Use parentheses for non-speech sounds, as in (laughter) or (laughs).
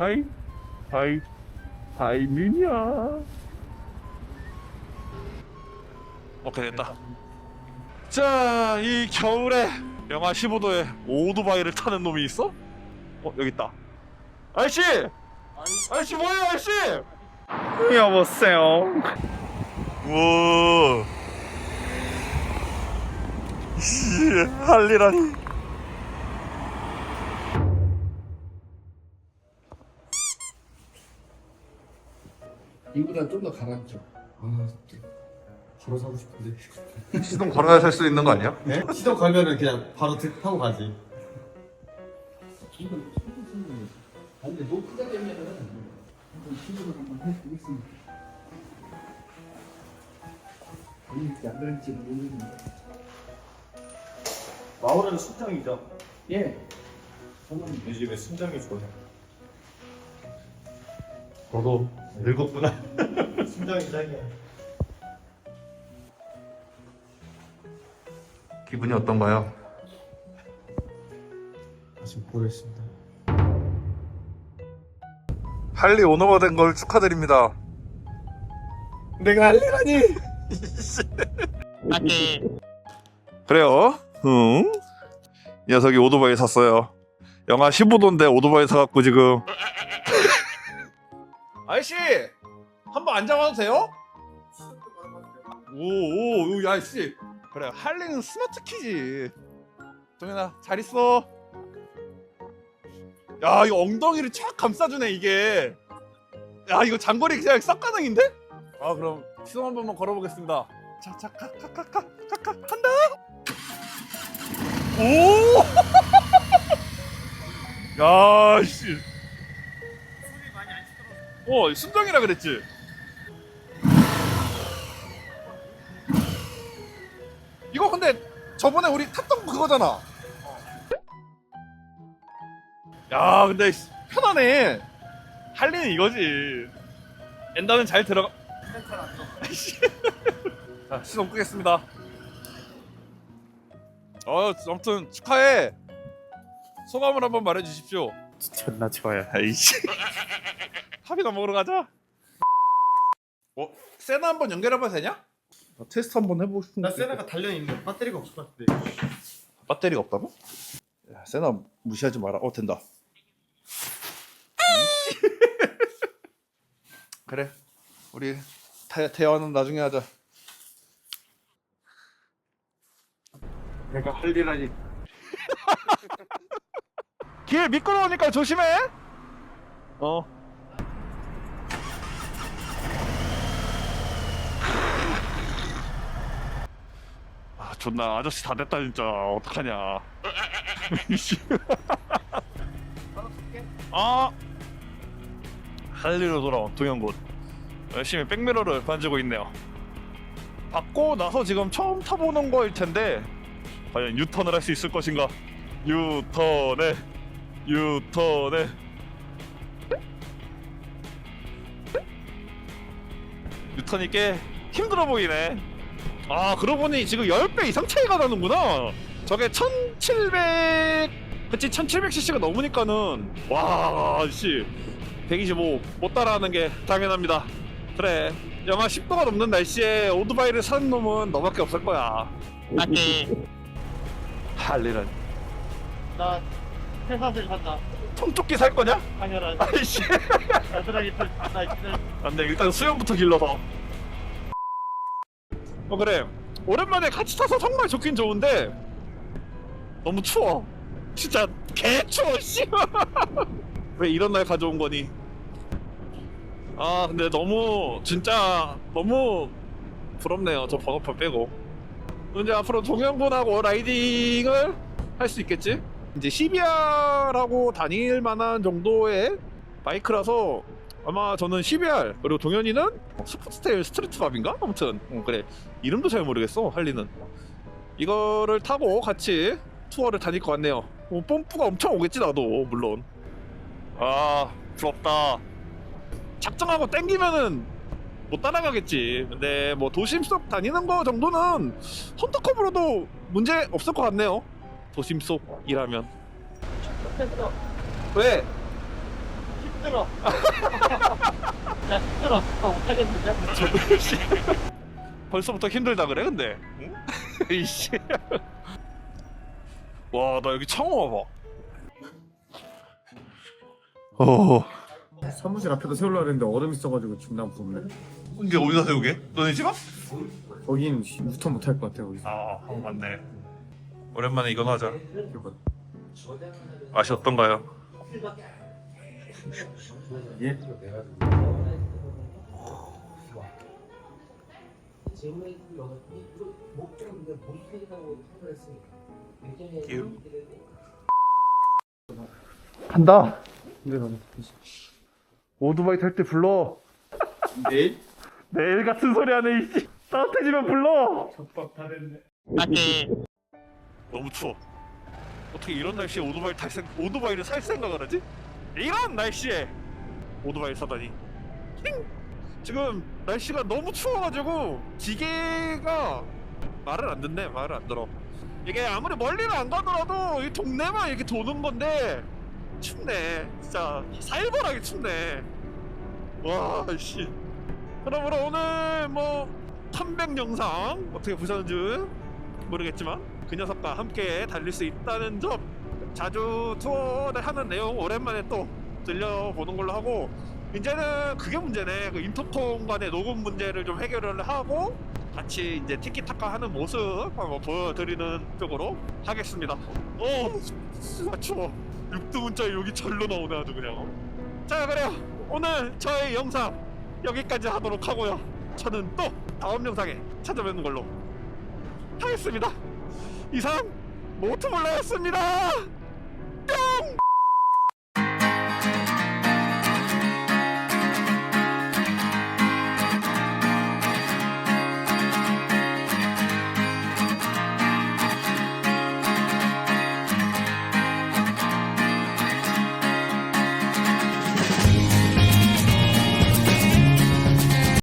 하이 하이 하이 미니야. 오케이 됐다. 자 이 겨울에 영하 15도에 오토바이를 타는 놈이 있어? 어 여기 있다. 아저씨! 아저씨 뭐예요 아저씨? 여보세요. 우와. 할리라니 이보다 좀 더 가라앉죠. 아, 진짜. 바로 사고 싶은데. (laughs) 시동 걸어야 살 수 있는 거 아니야? 네? 시동 걸면은 그냥 바로 드- 타고 가지. 아, 근데 노크가 되면은 한번 시도를 한번 해보겠습니다. 되는지 안 되는지는 모르겠는데. 마오는 순장이죠. 예. 저는 요즘에 순장이 좋아요. 너도 늙었구나. 순장이 짱이야. 기분이 어떤가요? 아직 모르겠습니다. 할리 오너가 된 걸 축하드립니다. 내가 할리라니. 그래요 응 이 녀석이 오토바이 샀어요 영하 15도인데 오토바이 사갖고 지금 아저씨 한번 앉아봐도 돼요? 오오 야 씨. 그래 할리는 스마트 키지 동현아 잘 있어 야 이거 엉덩이를 쫙 감싸주네 이게 야 이거 장거리 그냥 싹 가능인데? 아 그럼 시동 한 번만 걸어보겠습니다 자자 카카카카카카 한다 오! (laughs) 야, 씨. 어, 순정이라 그랬지? 이거 근데 저번에 우리 탔던 거 그거잖아. 야, 근데 씨, 편하네. 할리는 이거지. 엔다는 잘 들어가. 씨. 자, 시동 끄겠습니다. 어, 아무튼 축하해. 소감을 한번 말해주십시오. 존나 좋아요. 아이씨. 합이나 먹으러 가자. 어, 세나 한번 연결해봐도 되냐? 나 테스트 한번 해보고 싶은데. 나 세나가 달려 있는 배터리가 없을 것 같은데. 배터리가 없다고? 야, 세나 무시하지 마라. 어, 된다. (laughs) 그래. 우리 대, 대화는 나중에 하자. 내가 할리라니. (laughs) 길 미끄러우니까 조심해. 어. 존나 아저씨 다 됐다 진짜. 어떡하냐. 씨. (laughs) 아. 할리로 돌아온 동현군. 열심히 백미러를 만지고 있네요. 받고 나서 지금 처음 타보는 거일 텐데 과연 유턴을 할 수 있을 것인가? 유턴해. 유턴해 유턴이 꽤 힘들어 보이네 아 그러고 보니 지금 10배 이상 차이가 나는구나. 저게 1700 그치 1700cc가 넘으니까는 와씨. 125 못 따라하는 게 당연합니다. 그래. 영하 10도가 넘는 날씨에 오토바이를 사는 놈은 너밖에 없을 거야. 할 일은. 나 회사를 간다. 손조끼 살 거냐? 당연하지. 아이씨. 나들하기 나 이제 안돼. 일단 수영부터 길러서 어 그래. 오랜만에 같이 타서 정말 좋긴 좋은데 너무 추워. 진짜 개 추워 씨왜 (laughs) 이런 날 가져온 거니? 아 근데 너무 진짜 너무 부럽네요. 저 번호표 빼고. 이제 앞으로 동영군하고 라이딩을 할 수 있겠지? 이제 CBR하고 다닐 만한 정도의 바이크라서 아마 저는 CBR 그리고 동현이는 스포츠테일 스트리트밥인가? 아무튼 어, 그래. 이름도 잘 모르겠어 할리는. 이거를 타고 같이 투어를 다닐 것 같네요. 어, 뽐뿌가 엄청 오겠지 나도. 물론. 아 부럽다. 작정하고 땡기면은 못 따라가겠지. 근데 뭐 도심 속 다니는 거 정도는 헌터컵으로도 문제 없을 것 같네요. 도심 속이라면. 됐어. 왜? 힘들어. 나 힘들어. 아, 못하겠는데? 씨 벌써부터 힘들다 그래 근데 응? (laughs) 이씨 와 나 여기 처음 와봐 어 사무실 앞에다 세우려고 했는데 얼음 있어가지고 존나 무섭네. 이게 어디다 세우게? 너네 집 앞? 거긴 우터 못할 것 같아 거기서. 아, 맞네. 오랜만에 이건 하자. 어떤가요? 예? 간다. 오토바이 탈 때 불러. 내일? 내일 같은 소리 하네 이씨. 따뜻해지면 불러. 너무 추워 어떻게 이런 날씨에 오토바이 탈 생, 오토바이를 살 생각을 하지? 이런 날씨에 오토바이 사다니. 힝! 지금 날씨가 너무 추워가지고 기계가 말을 안 듣네 말을 안 들어. 이게 아무리 멀리는 안 가더라도 이 동네만 이렇게 도는 건데 춥네. 진짜 살벌하게 춥네. 와씨. 그러므로 오늘 뭐 컴백 영상 어떻게 보셨는지 모르겠지만 그 녀석과 함께 달릴 수 있다는 점 자주 투어를 하는 내용 오랜만에 또 들려보는 걸로 하고 이제는 그게 문제네. 그 인터폰 간의 녹음 문제를 좀 해결을 하고 같이 이제 티키타카 하는 모습 한번 보여드리는 쪽으로 하겠습니다. 오 진짜 추워. 육두문자 여기 절로 나오네 아주 그냥. 자 그래요. 오늘 저의 영상 여기까지 하도록 하고요. 저는 또 다음 영상에 찾아뵙는 걸로 하겠습니다. 이상 모트몰라였습니다